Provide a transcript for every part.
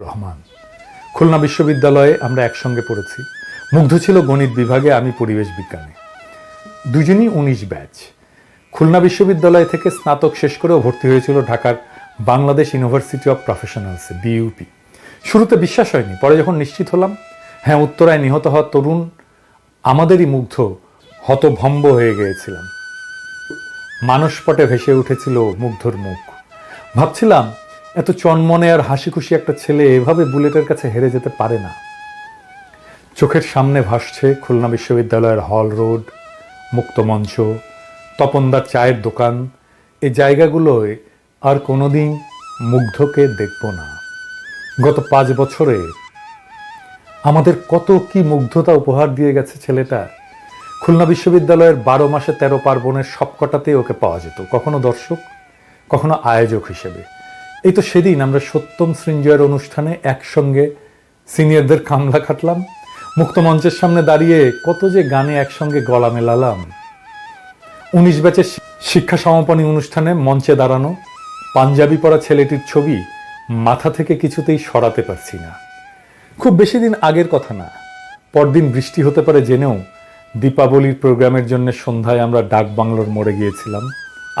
রহমান। খুলনা বিশ্ববিদ্যালয়ে আমরা একসঙ্গে পড়েছি। মুগ্ধ ছিল গণিত বিভাগে, আমি পরিবেশ বিজ্ঞানে। দুজনই উনিশ ব্যাচ। খুলনা বিশ্ববিদ্যালয় থেকে স্নাতক শেষ করেও ভর্তি হয়েছিল ঢাকার বাংলাদেশ ইউনিভার্সিটি অফ প্রফেশনালসে বিইউপি শুরুতে বিশ্বাস হয়নি, পরে যখন নিশ্চিত হলাম হ্যাঁ উত্তরায় নিহত হওয়া তরুণ, আমাদেরই মুগ্ধ, হতভম্ব হয়ে গিয়েছিলাম। মানসপটে ভেসে উঠেছিল মুগ্ধর মুখ। ভাবছিলাম এত চনমনে আর হাসি খুশি একটা ছেলে এভাবে বুলেটের কাছে হেরে যেতে পারে না। চোখের সামনে ভাসছে খুলনা বিশ্ববিদ্যালয়ের হল রোড মুক্তমঞ্চ তপনদার চায়ের দোকান। এই জায়গাগুলোয় আর কোনোদিন মুগ্ধকে দেখব না। গত পাঁচ বছরে আমাদের কত কি মুগ্ধতা উপহার দিয়ে গেছে ছেলেটা। খুলনা বিশ্ববিদ্যালয়ের বারো মাসে তেরো পার্বণের সবকটাতেই ওকে পাওয়া যেত, কখনো দর্শক, কখনো আয়োজক হিসেবে। এই তো সেদিন আমরা সত্যম সৃঞ্জয়ের অনুষ্ঠানে একসঙ্গে সিনিয়রদের কামলা খাটলাম, মুক্ত মঞ্চের সামনে দাঁড়িয়ে কত যে গানে একসঙ্গে গলা মেলালাম। উনিশ ব্যাচের শিক্ষা সমাপনী অনুষ্ঠানে মঞ্চে দাঁড়ানো পাঞ্জাবি পরা ছেলেটির ছবি মাথা থেকে কিছুতেই সরাতে পারছি না। খুব বেশি দিন আগের কথা না, পরদিন বৃষ্টি হতে পারে জেনেও দীপাবলির প্রোগ্রামের জন্য সন্ধ্যায় আমরা ডাক বাংলোর মোড়ে গিয়েছিলাম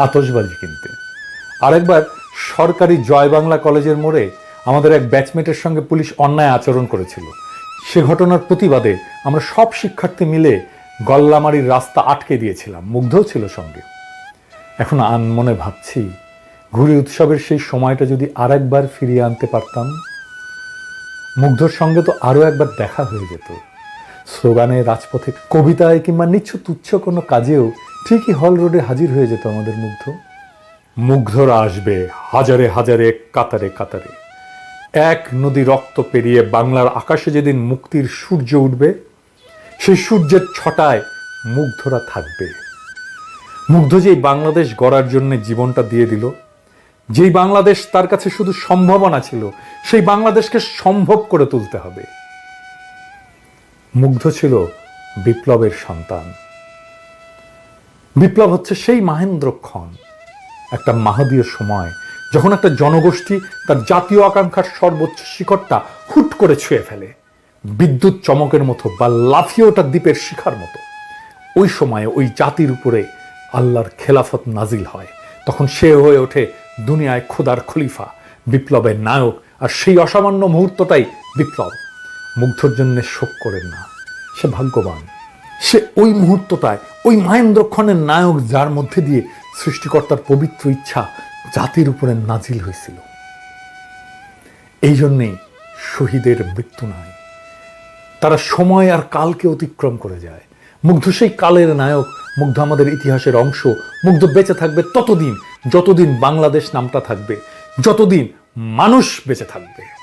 আতশবাজি কিনতে। আরেকবার সরকারি জয় বাংলা কলেজের মোড়ে আমাদের এক ব্যাচমেটের সঙ্গে পুলিশ অন্যায় আচরণ করেছিল। সে ঘটনার প্রতিবাদে আমরা সব শিক্ষার্থী মিলে গল্লামারির রাস্তা আটকে দিয়েছিলাম, মুগ্ধও ছিল সঙ্গে। এখন আনমনে ভাবছি, ঘুরি উৎসবের সেই সময়টা যদি আর একবার ফিরিয়ে আনতে পারতাম, মুগ্ধর সঙ্গে তো আরও একবার দেখা হয়ে যেত। স্লোগানে, রাজপথে কবিতায় কিংবা নিচ্ছ তুচ্ছ কোনো কাজেও ঠিকই হল রোডে হাজির হয়ে যেত আমাদের মুগ্ধ। মুগ্ধরা আসবে হাজারে হাজারে, কাতারে কাতারে। এক নদী রক্ত পেরিয়ে বাংলার আকাশে যেদিন মুক্তির সূর্য উঠবে, সেই সূর্যের ছটায় মুগ্ধরা থাকবে। মুগ্ধ যেই বাংলাদেশ গড়ার জন্য জীবনটা দিয়ে দিল, যেই বাংলাদেশ তার কাছে শুধু সম্ভাবনা ছিল, সেই বাংলাদেশকে সম্ভব করে তুলতে হবে। মুগ্ধ ছিল বিপ্লবের সন্তান। বিপ্লব হচ্ছে সেই মাহেন্দ্রক্ষণ একটা মাহদীয় সময়, যখন একটা জনগোষ্ঠী তার জাতীয় আকাঙ্ক্ষার সর্বোচ্চ শিখরটা হুট করে ছুঁয়ে ফেলে। বিদ্যুৎ চমকের মতো বা লাফিয়ে ওঠা দ্বীপের শিখার মতো। ওই সময়ে ওই জাতির উপরে আল্লাহর খেলাফত নাজিল হয়। তখন সে হয়ে ওঠে দুনিয়ায় খোদার খলিফা, বিপ্লবের নায়ক, আর সেই অসামান্য মুহূর্তটাই বিপ্লব। মুগ্ধর জন্য শোক করেন না। সে ভাগ্যবান। সে ওই মুহূর্তটায়, ওই মহেন্দ্রক্ষণের নায়ক যার মধ্যে দিয়ে সৃষ্টিকর্তার পবিত্র ইচ্ছা জাতির উপরে নাজিল হয়েছিল। এই জন্যেই শহীদের মৃত্যু নাই। তারা সময় আর কালকে অতিক্রম করে যায়। মুগ্ধ সেই কালের নায়ক, মুগ্ধ আমাদের ইতিহাসের অংশ, মুগ্ধ বেঁচে থাকবে ততদিন, যতদিন বাংলাদেশ নামটা থাকবে, যতদিন মানুষ বেঁচে থাকবে।